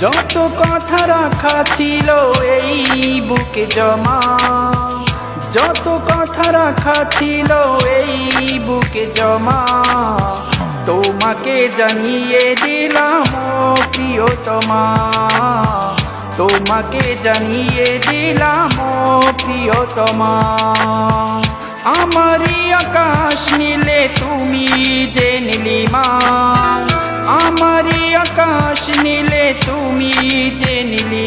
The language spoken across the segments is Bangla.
যত কথা রাখা ছিল এই বুকে জমা। যত কথা রাখা ছিল এই বুকে জমা। তোমাকে জানিয়ে দিলাম প্রিয়তমা। তোমাকে জানিয়ে দিলাম প্রিয়তমা। আমারই আকাশ নীলে তুমি যে নীলিমা।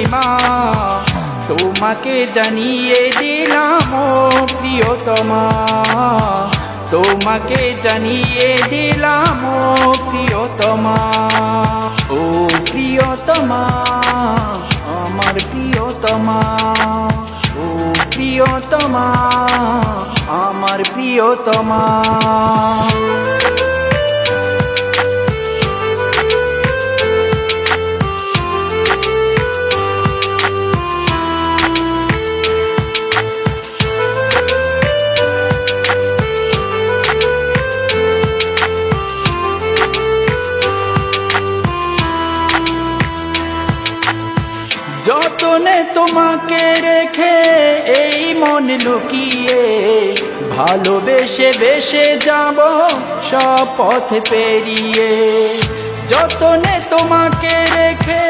নীলিমা তোমাকে জানিয়ে দিলাম প্রিয়তমা। তোমাকে জানিয়ে দিলাম প্রিয়তমা। ও প্রিয়তমা, আমার প্রিয়তমা। ও প্রিয়তমা, আমার প্রিয়তমা। যতনে তোমাকে রেখে এই মন লুকিয়ে ভালোবেসে বেসে যাব সব পথ পেরিয়ে। যতনে তোমাকে রেখে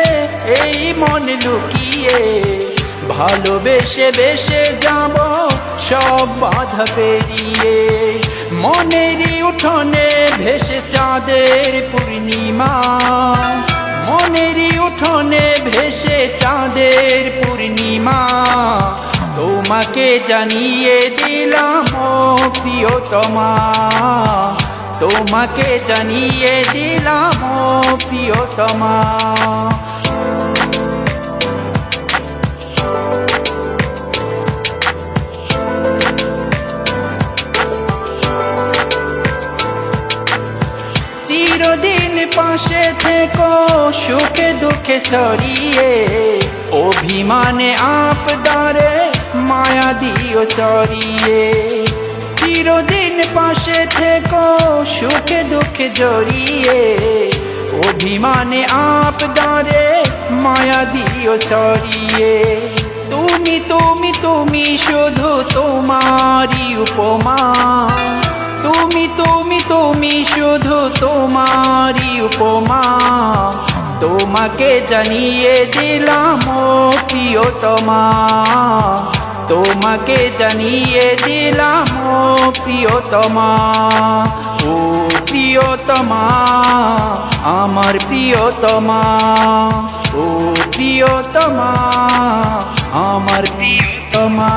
এই মন লুকিয়ে ভালোবেসে বেসে যাব সব বাধা পেরিয়ে। মনেরই উঠোনে ভেসে চাঁদের পূর্ণিমা তোমাকে জানিয়ে দিলাম প্রিয়তমা। তোমাকে জানিয়ে দিলাম প্রিয়তমা। চিরদিন পাশে থেকো, সুখে দুঃখে ছড়িয়ে। অভিমানে আপদারে মায়া দিও সরিয়ে। চিরদিন পাশে থেকো, সুখে দুঃখে জড়িয়ে। অভিমানে আপদারে মায়া দিও সরিয়ে। তুমি তুমি তুমি শুধু তোমারই উপমা। তুমি তুমি তুমি শুধু তোমারই উপমা। তোমাকে জানিয়ে দিলাম প্রিয়তমা। তোমাকে জানিয়ে দিলাম ও প্রিয়তমা ও প্রিয়তমা আমার প্রিয়তমা ও প্রিয়তমা আমার প্রিয়তমা।